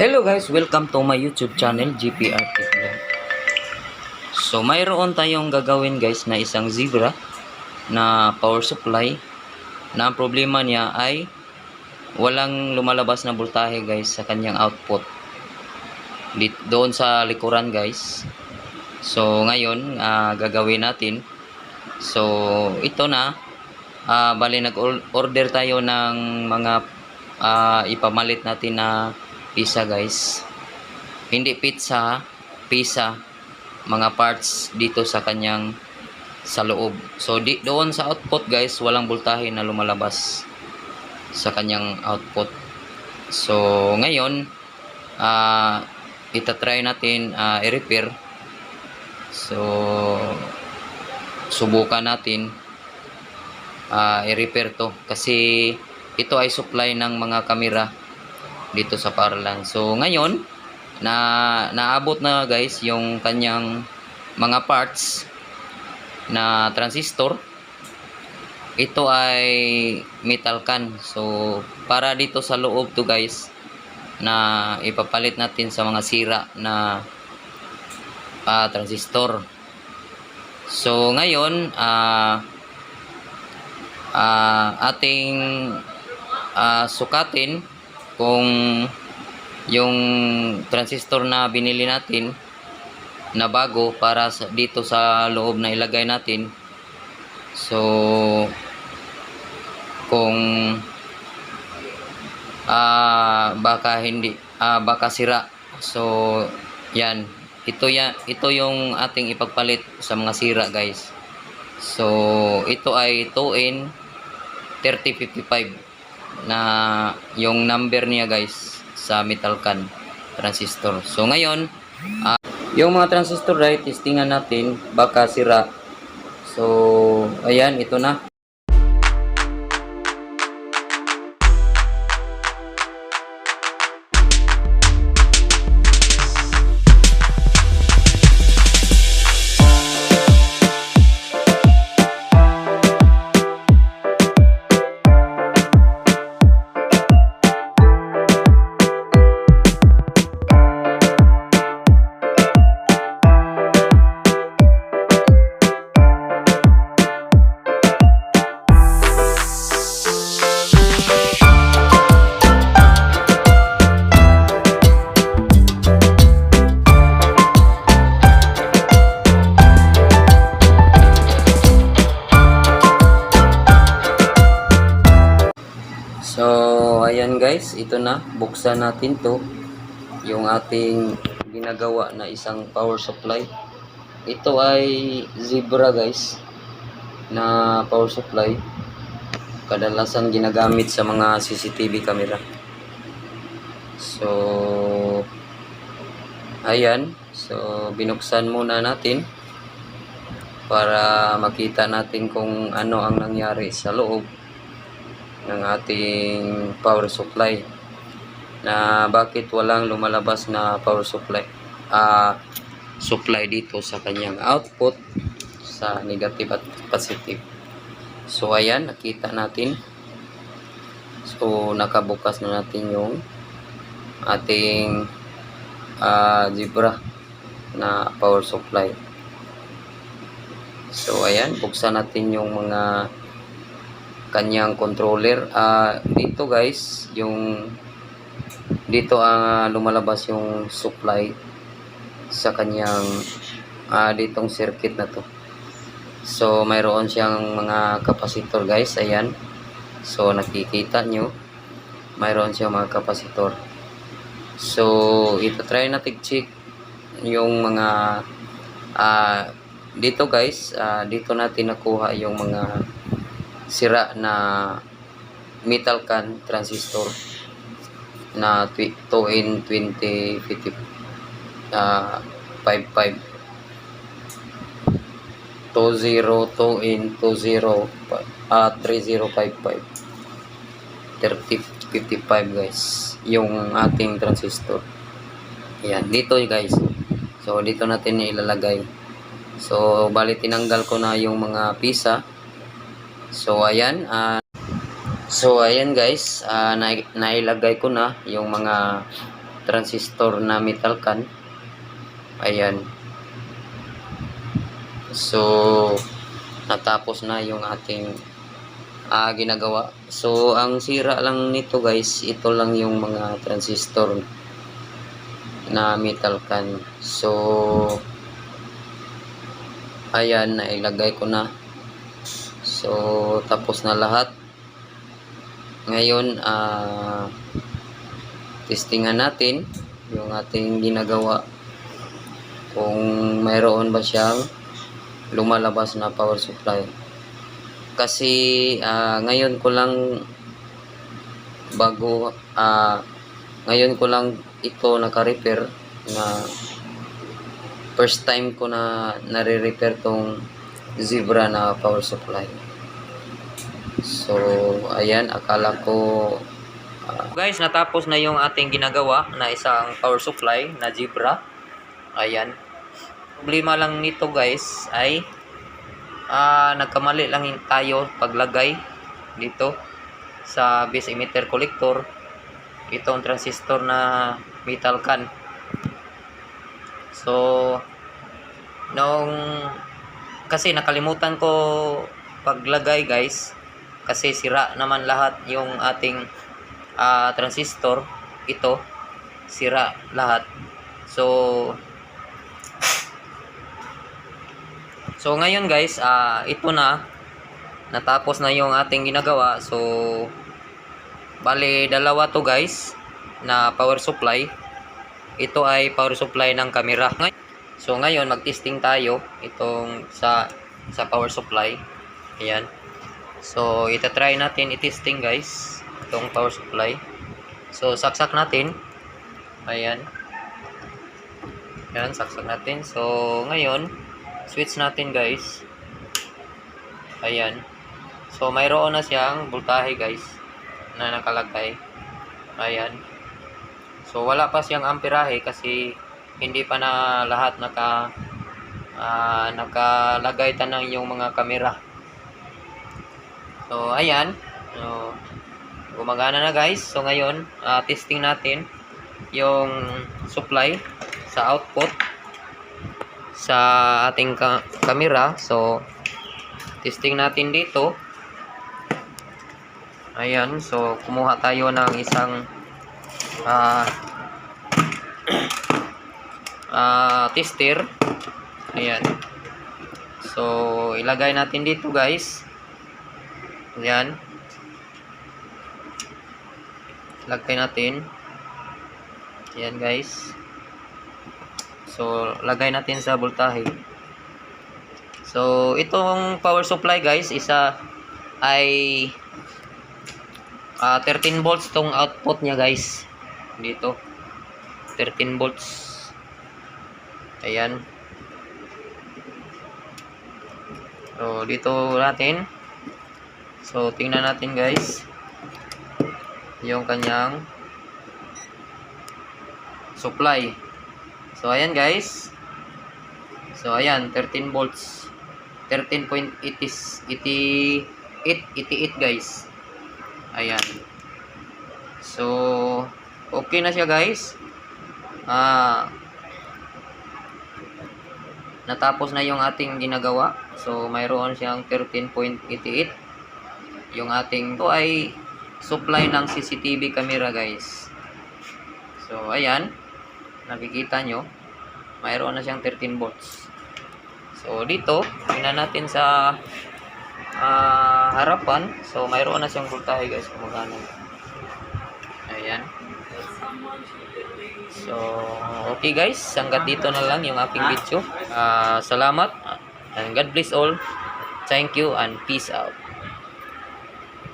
Hello guys, welcome to my YouTube channel, GPR Tech Vlog. So mayroon tayong gagawin guys na isang zebra na power supply na ang problema niya ay walang lumalabas na voltahe guys sa kanyang output. Doon sa likuran guys. So ngayon ah, gagawin natin. So ito na ah bali nag-order tayo ng mga ah, ipamalit natin na pizza guys. Hindi pizza, pizza. Mga parts dito sa kanyang sa loob. So di, doon sa output guys, walang voltahe na lumalabas sa kanyang output. So ngayon, ah itatry natin ah, i-repair. So subukan natin ah, i-repair to kasi ito ay supply ng mga kamera dito sa Paralan. So ngayon na naabot na guys yung kanyang mga parts na transistor. Ito ay metal can. So para dito sa loob to guys na ipapalit natin sa mga sira na ah, transistor. So ngayon ah ah, ating ah, sukatin kung yung transistor na binili natin na bago para dito sa loob na ilagay natin. So kung ah baka hindi ah baka sira. So yan. Ito ya ito yung ating ipagpalit sa mga sira guys. So ito ay 2 in 3055 na yung number niya guys sa metal can transistor. So ngayon, ah, yung mga transistor right, testingan natin baka sira. So ayan, ito na. So, ayan guys, ito na. Buksan natin to. Yung ating ginagawa na isang power supply. Ito ay Zebra guys na power supply. Kadalasan ginagamit sa mga CCTV camera. So, ayan. So, binuksan muna natin para makita natin kung ano ang nangyari sa loob ng ating power supply. Na bakit walang lumalabas na power supply? Ah supply dito sa kanyang output sa negative at positive. So ayan nakita natin. So nakabukas na natin yung ating ah zebra na power supply. So ayan buksan natin yung mga kanyang controller. Ah, dito guys, yung dito ang ah, lumalabas yung supply sa kanyang ah, ditong circuit na to. So, mayroon siyang mga kapasitor guys. Ayan. So, nakikita nyo. Mayroon siyang mga kapasitor. So, ito try natin check yung mga ah, dito guys, ah, dito natin nakuha yung mga sira na metal can transistor na 2 in 2050 uh, 55 202 in 20 uh, 3055 3055 guys yung ating transistor. Yan dito guys. So dito natin ilalagay. So bali tinanggal ko na yung mga pisa So ayan, ah So ayan guys, ah, na nailagay ko na yung mga transistor na metal can. Ayan. So, natapos na yung ating ah, ginagawa. So, ang sira lang nito guys, ito lang yung mga transistor na metal can. So, ayan, nailagay ko na. So, tapos na lahat. Ngayon, ah, testingan natin yung ating ginagawa kung mayroon ba siyang lumalabas na power supply. Kasi ah, ngayon ko lang bago ah, ngayon ko lang ito naka-repair na first time ko na nare-repair tong Zebra na power supply. So, ayan, akala ko ah, guys, natapos na yung ating ginagawa na isang power supply na Zebra. Ayan. Problema lang nito guys ay ah nagkamali lang tayo paglagay dito sa base emitter collector itong transistor na metal can. So, nung kasi nakalimutan ko paglagay guys. Kasi sira naman lahat yung ating ah, transistor. Ito sira lahat. So so ngayon guys ah ito na. Natapos na yung ating ginagawa. So bali dalawa to guys na power supply. Ito ay power supply ng camera Ngay- so ngayon mag-testing tayo itong sa sa power supply. Ayan. So ita-try natin i-testing guys itong power supply. So saksak natin. Ayan. Ayan saksak natin. So ngayon switch natin guys. Ayan. So mayroon na siyang voltahe guys na nakalagay. Ayan. So wala pa siyang amperahe kasi hindi pa na lahat naka ah, nakalagay tanang yung mga kamera so ayan so, gumagana na guys so ngayon ah, testing natin yung supply sa output sa ating ka- camera. So, testing natin dito. Ayan, so kumuha tayo ng isang ah ah, tester. Ayan. So, ilagay natin dito guys. Ayan. Lagay natin. Ayan guys. So, lagay natin sa voltahe. So, itong power supply guys, isa ay ah, 13 volts tong output niya guys. Dito. 13 volts. Ayan. So, dito natin. So, tingnan natin guys. Yung kanyang supply. So, ayan guys. So, ayan, 13 volts. 13.88 88 guys. Ayan. So, okay na siya guys. Ah, natapos na yung ating ginagawa. So, mayroon siyang 13.88. Yung ating, ito ay supply ng CCTV camera guys. So, ayan nakikita nyo, mayroon na siyang 13 volts. So, dito, tingnan natin sa ah, harapan. So, mayroon na siyang voltahe guys, kung magkano. Ayan. So, okay guys, hanggat dito na lang yung aking video. Ah, salamat and God bless all. Thank you and peace out.